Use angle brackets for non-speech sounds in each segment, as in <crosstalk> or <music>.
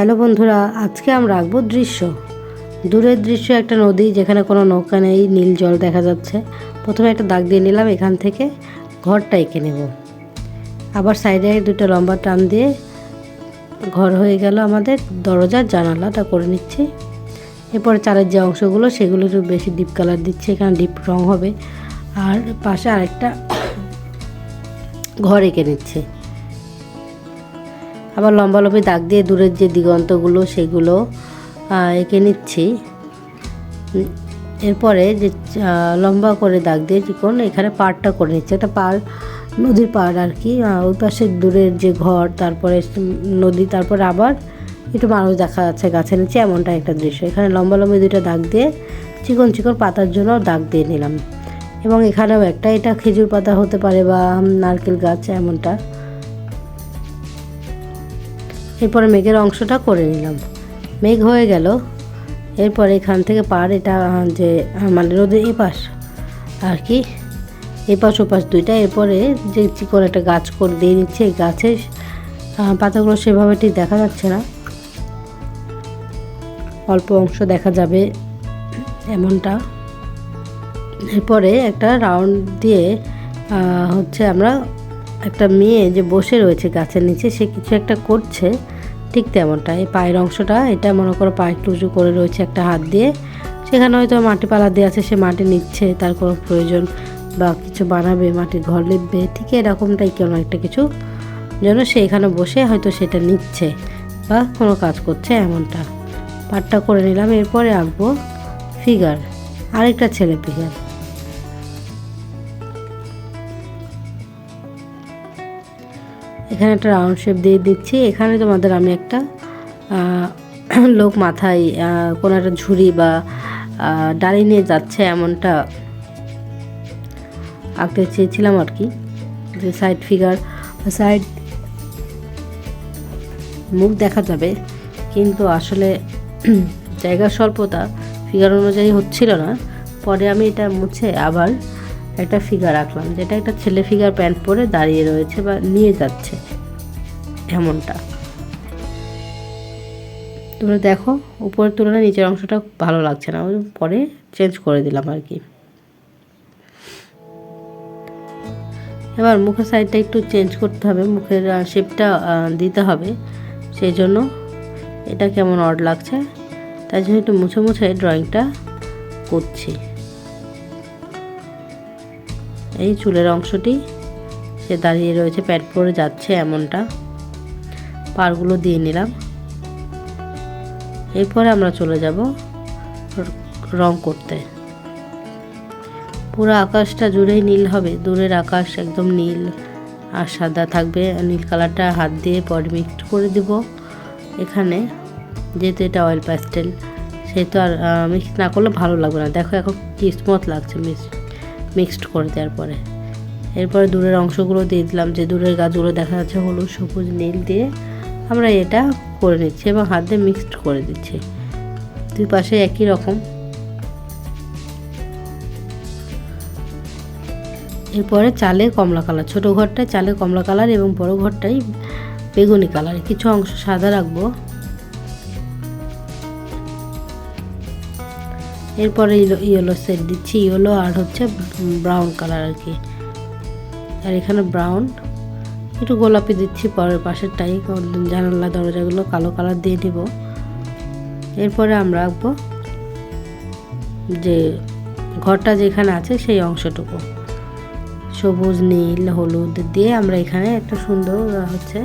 Hello বন্ধুরা, আজকে আমরা আঁকবো দৃশ্য। দূরের দৃশ্য একটা নদী যেখানে কোনো নৌকা নেই, নীল জল দেখা যাচ্ছে। প্রথমে একটা দাগ দিয়ে নিলাম, এখান থেকে ঘরটা এঁকে নেব। আবার সাইডে দুটো লম্বা টান দিয়ে ঘর হয়ে গেল আমাদের দরজার জানালাটা করে নিচ্ছি। এরপরে চালের যে অংশগুলো, সেগুলো একটু বেশি ডিপ কালার দিচ্ছে, এখানে ডিপ রং হবে। আর পাশে আরেকটা ঘর এঁকে নিচ্ছে। আবার লম্বা লম্বি দাগ দিয়ে দূরের যে দিগন্তগুলো সেগুলো এঁকে নিচ্ছি। এরপরে যে লম্বা করে দাগ দিয়ে চিকন এখানে পাড়টা করে নিচ্ছে, একটা পাড়, নদীর পাড় আর কি ওই পাশে দূরের যে ঘর, তারপরে নদী, তারপরে আবার একটু মানুষ দেখা যাচ্ছে গাছের নিচে এমনটা একটা দৃশ্য। এখানে লম্বা লম্বি দুটো দাগ দিয়ে চিকন চিকন পাতার জন্য দাগ দিয়ে নিলাম। এবং এখানেও একটা, এটা খেজুর পাতা হতে পারে বা নারকেল গাছ, এমনটা। এরপরে মেঘের অংশটা করে নিলাম। মেঘ হয়ে গেল। এরপরে এখান থেকে পার এটা যে মানে রোদের এপাশ আর কি, এপাশ ওপাশ দুইটা। এরপরে যে চিকন একটা গাছ করে দিয়ে নিচ্ছে, এই গাছের পাতাগুলো সেভাবে ঠিক দেখা যাচ্ছে না। অল্প অংশ দেখা যাবে এমনটা। এরপরে একটা রাউন্ড দিয়ে হচ্ছে আমরা একটা মেয়ে যে বসে রয়েছে গাছের নিচে, সে কিছু একটা করছে, ঠিক তেমনটা এই পায়ের অংশটা, এটা মনে করো পা একটু উঁচু করে রয়েছে একটা হাত দিয়ে। সেখানে হয়তো মাটি পালা দিয়ে আছে, সে মাটি নিচ্ছে, তার কোনো প্রয়োজন বা কিছু বানাবে, মাটির ঘর লিখবে ঠিক এরকমটাই কেন একটা কিছু যেন সে এখানে বসে হয়তো সেটা নিচ্ছে বা কোনো কাজ করছে এমনটা। পাটটা করে নিলাম, এরপরে আঁকবো ফিগার। আরেকটা ছেলে ফিগার। এখানে একটা রাউন্ড শেপ দিয়ে দিচ্ছি। এখানে তোমাদের আমি একটা <clears throat> লোক মাথায় কোনো একটা ঝুড়ি বা ডালি নিয়ে যাচ্ছে এমনটা আঁকতে চেয়েছিলাম আর কি। যে সাইড ফিগার সাইড মুখ দেখা যাবে, কিন্তু আসলে <clears throat> জায়গার স্বল্পতা ফিগার অনুযায়ী হচ্ছিল না। পরে আমি এটা মুছে আবার একটা ফিগার আঁকলাম, যেটা একটা ছেলে ফিগার প্যান্ট পরে দাঁড়িয়ে রয়েছে বা নিয়ে যাচ্ছে, এমনটা। তোমরা দেখো, উপরের তুলনায় নিচের অংশটা ভালো লাগছে না পরে চেঞ্জ করে দিলাম আর কি। এবার মুখের সাইডটা একটু চেঞ্জ করতে হবে, মুখের শেপটা দিতে হবে, সেই জন্য এটা কেমন অড লাগছে, তাই জন্য একটু মুছে মুছে ড্রয়িংটা করছি। এই চুলের অংশটি সে দাঁড়িয়ে রয়েছে প্যাড পরে যাচ্ছে এমনটা। পারগুলো দিয়ে নিলাম। এরপরে আমরা চলে যাব র- করতে। পুরো আকাশটা জুড়েই নীল হবে। দূরের আকাশ একদম নীল আর সাদা থাকবে। নীল কালারটা হাত দিয়ে পরে মিক্সড করে দিব। এখানে যেহেতু এটা অয়েল প্যাস্টেল সেহেতু আর মিক্স না করলে ভালো লাগবে না। দেখো এখন কি স্মুথ লাগছে মিক্স মিক্সড করে দেওয়ার পরে। এরপরে দূরের অংশগুলো দিয়ে দিলাম, যে দূরের গাছগুলো দেখা যাচ্ছে হলুদ, সবুজ, নীল দিয়ে আমরা এটা করে নিচ্ছি এবং হাত দিয়ে মিক্সড করে দিচ্ছি। দুই পাশে একই রকম। এরপরে চালে কমলা কালার, ছোট ঘরটায় চালে কমলা কালার এবং বড় ঘরটাই বেগুনি কালার। কিছু অংশ সাদা রাখব। এরপরে ইয়েলো সেট দিচ্ছি, ইয়েলো আর হচ্ছে ব্রাউন কালার আর কি। আর এখানে ব্রাউন একটু গোলাপি দিচ্ছি পরের পাশেরটাই জানালা দরজাগুলো কালো কালার দিয়ে দিব। এরপরে আমরা আঁকবো যে ঘরটা যেখানে আছে সেই অংশটুকু। সবুজ, নীল, হলুদ দিয়ে আমরা এখানে একটা সুন্দর হচ্ছে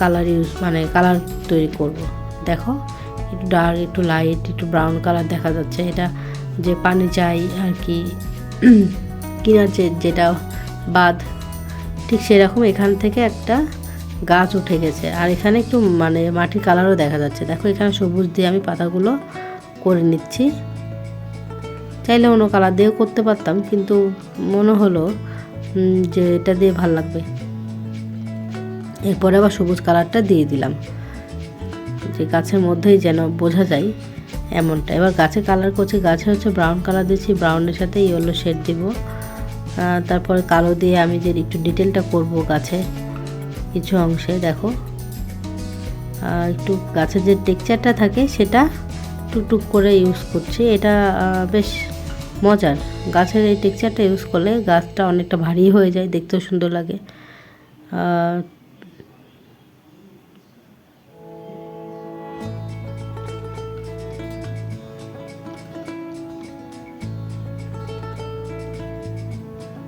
কালার ইউজ মানে কালার তৈরি করব। দেখো একটু ডার্ক একটু লাইট একটু ব্রাউন কালার দেখা যাচ্ছে। এটা যে পানি চাই আর কি, <clears throat> কিনার যেটা বাদ ঠিক সেরকম এখান থেকে একটা গাছ উঠে গেছে। আর এখানে একটু মানে মাটির কালারও দেখা যাচ্ছে। দেখো এখানে সবুজ দিয়ে আমি পাতাগুলো করে নিচ্ছি। চাইলে অন্য কালার দিয়েও করতে পারতাম, কিন্তু মনে হলো যে এটা দিয়ে ভালো লাগবে। এরপরে আবার সবুজ কালারটা দিয়ে দিলাম। যে গাছের মধ্যেই যেন বোঝা যায় এমনটা এবার গাছে কালার করছি, গাছে হচ্ছে ব্রাউন কালার দিচ্ছি ব্রাউনের সাথে ইয়েলো শেড দিব। তারপরে কালো দিয়ে আমি যে একটু ডিটেলটা করব গাছে কিছু অংশে, দেখো। একটু গাছের যে টেক্সচারটা থাকে সেটা টুকটুক করে ইউজ করছি। এটা বেশ মজার। গাছের এই টেক্সচারটা ইউজ করলে গাছটা অনেকটা ভারী হয়ে যায়, দেখতেও সুন্দর লাগে।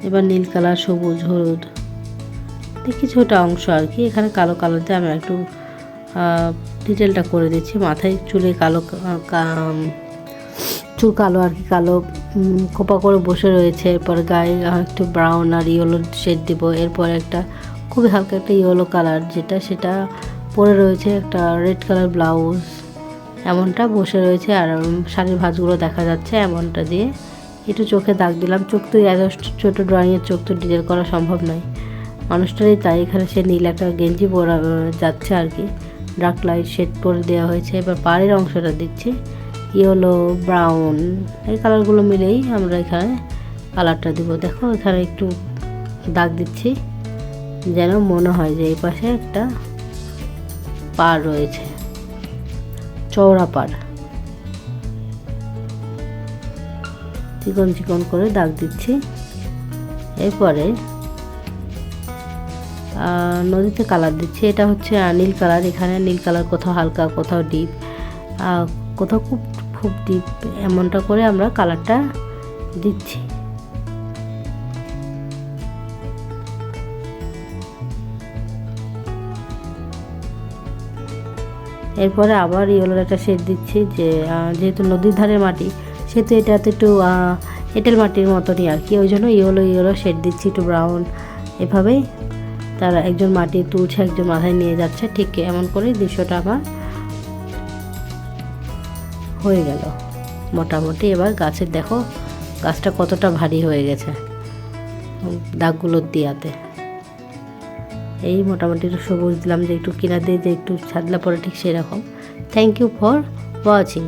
এবার নীল কালার, সবুজ, হলুদ। কিছুটা অংশ আর কি, এখানে কালো দিয়ে আমি একটু ডিটেলটা করে দিচ্ছি। মাথায় চুলে কালো চুল কালো আর কি, কালো খোপা করে বসে রয়েছে। এরপর গায়ে একটু ব্রাউন আর ইয়েলো শেড দিব। এরপর একটা খুবই হালকা একটা ইয়েলো কালার যেটা, সেটা পরে রয়েছে একটা রেড কালার ব্লাউজ এমনটা বসে রয়েছে আর শাড়ির ভাঁজগুলো দেখা যাচ্ছে এমনটা দিয়ে। একটু চোখে দাগ দিলাম। চোখ তো ছোটো ড্রয়িংয়ের চোখ তো ডিজাইন করা সম্ভব নয়। মানুষটারই তাই, এখানে সে নীল একটা গেঞ্জি পরা যাচ্ছে আর কি। ডার্ক লাইট শেড পরে দেওয়া হয়েছে। এবার পাড়ের অংশটা দিচ্ছি ইয়েলো ব্রাউন এই কালারগুলো মিলেই আমরা এখানে কালারটা দিব। দেখো, এখানে একটু দাগ দিচ্ছি। যেন মনে হয় যে এই পাশে একটা পাড় রয়েছে। চওড়া পাড়। চিকন চিকন করে দাগ দিচ্ছি। এরপরে নদীতে কালার দিচ্ছি। এটা হচ্ছে নীল কালার। এখানে নীল কালার কোথাও হালকা, কোথাও ডিপ কোথাও খুব খুব ডিপ এমনটা করে আমরা কালারটা দিচ্ছি। এরপরে আবার ইয়েলোর একটা শেড দিচ্ছি যে যেহেতু নদীর ধারে মাটি সেহেতু এটা তো একটু এঁটেল মাটির মতনই আর কি, ওই জন্য ইয়েলো ইয়েলো শেড দিচ্ছি, একটু ব্রাউন এভাবেই। তারা একজন মাটি তুলছে, একজন মাথায় নিয়ে যাচ্ছে, ঠিক এমন করেই দৃশ্যটা আমার হয়ে গেল। মোটামুটি এবার গাছের, দেখো, গাছটা কতটা ভারী হয়ে গেছে দাগগুলো দিয়াতে। এই মোটামুটি একটু সবুজ দিলাম, যে একটু কিনা দিয়ে, যে একটু ছাদলা পরে ঠিক সেরকম। Thank you for watching